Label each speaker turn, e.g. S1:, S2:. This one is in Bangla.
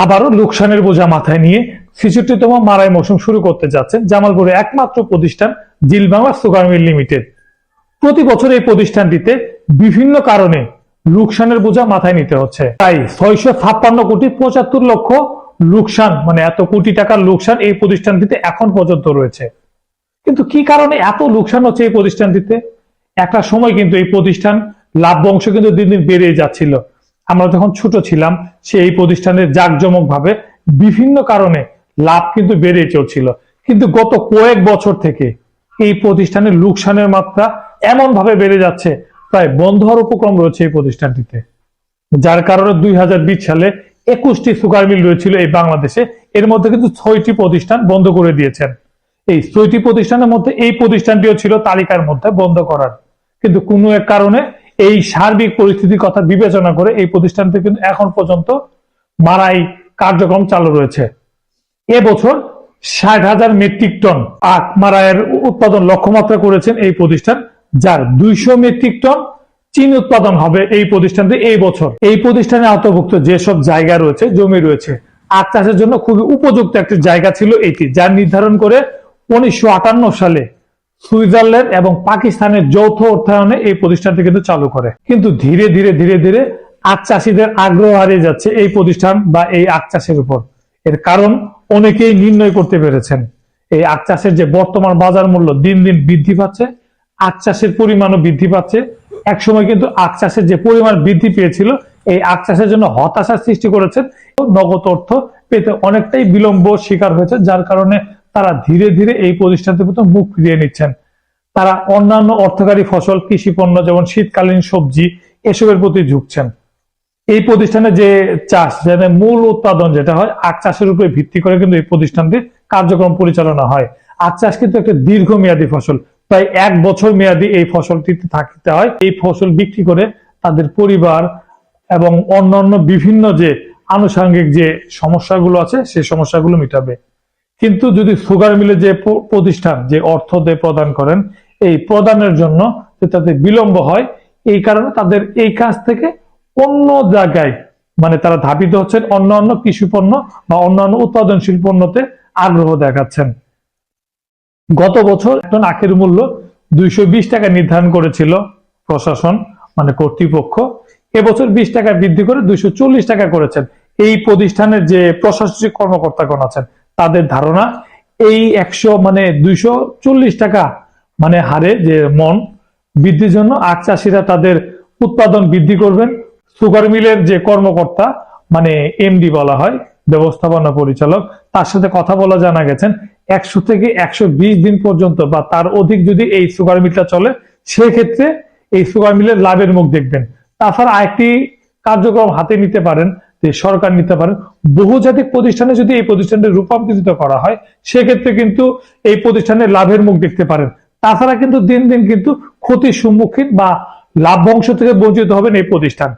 S1: আবারও লোকসানের বোঝা মাথায় নিয়ে ছেষট্টিতম মারাই মৌসুম শুরু করতে যাচ্ছেন জামালপুরে একমাত্র প্রতিষ্ঠান zeal Bangla sugar mill limited. প্রতি বছর এই প্রতিষ্ঠানটিতে বিভিন্ন কারণে লোকসানের বোঝা মাথায় নিতে হচ্ছে। তাই ছয়শো ছাপ্পান্ন কোটি পঁচাত্তর লক্ষ লোকসান মানে এত কোটি টাকার লোকসান এই প্রতিষ্ঠানটিতে এখন পর্যন্ত রয়েছে। কিন্তু কি কারণে এত লোকসান হচ্ছে এই প্রতিষ্ঠানটিতে? একটা সময় কিন্তু এই প্রতিষ্ঠান লাভ অংশ কিন্তু দিন দিন বেড়ে যাচ্ছিল। আমরা যখন ছোট ছিলাম, সে এই প্রতিষ্ঠানের জাঁকজমক ভাবে বিভিন্ন কারণে লাভ কিন্তু বেড়ে চলছিল কিন্তু গত কয়েক বছর থেকে এই প্রতিষ্ঠানের লোকসানের মাত্রা এমন ভাবে বেড়ে যাচ্ছে, প্রায় বন্ধ হওয়ার উপক্রম রয়েছে এই প্রতিষ্ঠানটিতে। যার কারণে দুই হাজার বিশ সালে একুশটি সুগার মিল রয়েছিল এই বাংলাদেশে। এর মধ্যে কিন্তু ছয়টি প্রতিষ্ঠান বন্ধ করে দিয়েছেন। এই ছয়টি প্রতিষ্ঠানের মধ্যে এই প্রতিষ্ঠানটিও ছিল তালিকার মধ্যে বন্ধ করার। কিন্তু কোনো এক কারণে এই সার্বিক পরিস্থিতির কথা বিবেচনা করে এই প্রতিষ্ঠানটি কিন্তু এখন পর্যন্ত মারাই কার্যক্রম চালু রয়েছে। এবছর ষাট হাজার মেট্রিক টন আখ মারাইয়ের উৎপাদন লক্ষ্যমাত্রা করেছেন এই প্রতিষ্ঠান, যার দুইশো মেট্রিক টন চীন উৎপাদন হবে এই প্রতিষ্ঠানটি এই বছর। এই প্রতিষ্ঠানে আওতাভুক্ত যেসব জায়গা রয়েছে, জমি রয়েছে, আখ চাষের জন্য খুবই উপযুক্ত একটি জায়গা ছিল এটি যার নির্ধারণ করে উনিশশো আটান্ন সালে সুইজারল্যান্ড এবং পাকিস্তানের যৌথ অর্থায়নে এই প্রতিষ্ঠানটি কিন্তু চালু করে। কিন্তু ধীরে ধীরে ধীরে ধীরে আখ চাষিদের আগ্রহ হারিয়ে যাচ্ছে এই প্রতিষ্ঠান বা এই আখ চাষের উপর। এর কারণ অনেকেই নির্ণয় করতে পেরেছেন। এই আখ চাষের যে বর্তমান বাজার মূল্য দিন দিন বৃদ্ধি পাচ্ছে, আখ চাষের পরিমাণও বৃদ্ধি পাচ্ছে। একসময় কিন্তু আখ চাষের যে পরিমাণ বৃদ্ধি পেয়েছিল, এই আখ চাষের জন্য হতাশার সৃষ্টি করেছেন নগদ অর্থ পেতে অনেকটাই বিলম্ব শিকার হয়েছে, যার কারণে তারা ধীরে ধীরে এই প্রতিষ্ঠান থেকে মুখ ফিরিয়ে নিচ্ছেন। তারা অন্যান্য অর্থকারী ফসল, কৃষি পণ্য, যেমন শীতকালীন সবজি, এসবের প্রতি ঝুঁকছেন। এই প্রতিষ্ঠানে যে চাষ যেটা মূল উৎপাদন যেটা হয়, আখ চাষের উপরে ভিত্তি করে কিন্তু এই প্রতিষ্ঠানটির কার্যক্রম পরিচালনা হয়। আখ চাষ কিন্তু একটা দীর্ঘমেয়াদী ফসল, প্রায় এক বছর মেয়াদী এই ফসলটিতে থাকতে হয়। এই ফসল বিক্রি করে তাদের পরিবার এবং অন্যান্য বিভিন্ন যে আনুষঙ্গিক যে সমস্যাগুলো আছে সেই সমস্যাগুলো মিটাবে। কিন্তু যদি সুগার মিলে যে প্রতিষ্ঠান, যে অর্থ দেয় প্রদান করেন, এই প্রদানের জন্য তাদের বিলম্ব হয়, এই কারণে তাদের এই কাজ থেকে অন্য জায়গায় মানে তারা ধাবিত হচ্ছেন অন্যান্য কৃষি পণ্য বা অন্যান্য উৎপাদনশীল পণ্যতে আগ্রহ দেখাচ্ছেন। গত বছর একজন আখের মূল্য দুইশো বিশ টাকা নির্ধারণ করেছিল প্রশাসন মানে কর্তৃপক্ষ। এবছর বিশ টাকা বৃদ্ধি করে দুইশো চল্লিশ টাকা করেছেন। এই প্রতিষ্ঠানের যে প্রশাসনিক কর্মকর্তাগণ আছেন তাদের ধারণা এই একশো মানে দুইশো চল্লিশ টাকা মানে হারে যে মন বৃদ্ধির জন্য আখ চাষিরা তাদের উৎপাদন বৃদ্ধি করবেন। সুগার মিলের যে কর্মকর্তা মানে এমডি বলা হয়, ব্যবস্থাপনা পরিচালক, তার সাথে কথা বলা জানা গেছেন, একশো থেকে একশো বিশ দিন পর্যন্ত বা তার অধিক যদি এই সুগার মিলটা চলে, সেক্ষেত্রে এই সুগার মিলের লাভের মুখ দেখবেন। তাছাড়া আরেকটি কার্যক্রম হাতে নিতে পারেন সরকার নিতে পারেন বহুজাতিক প্রতিষ্ঠানে যদি এই প্রতিষ্ঠানটি রূপান্তরিত করা হয়, সেক্ষেত্রে কিন্তু এই প্রতিষ্ঠানের লাভের মুখ দেখতে পারেন। তাছাড়া কিন্তু দিন দিন কিন্তু ক্ষতির সম্মুখীন বা লাভ অংশ থেকে বঞ্চিত হবেন এই প্রতিষ্ঠান।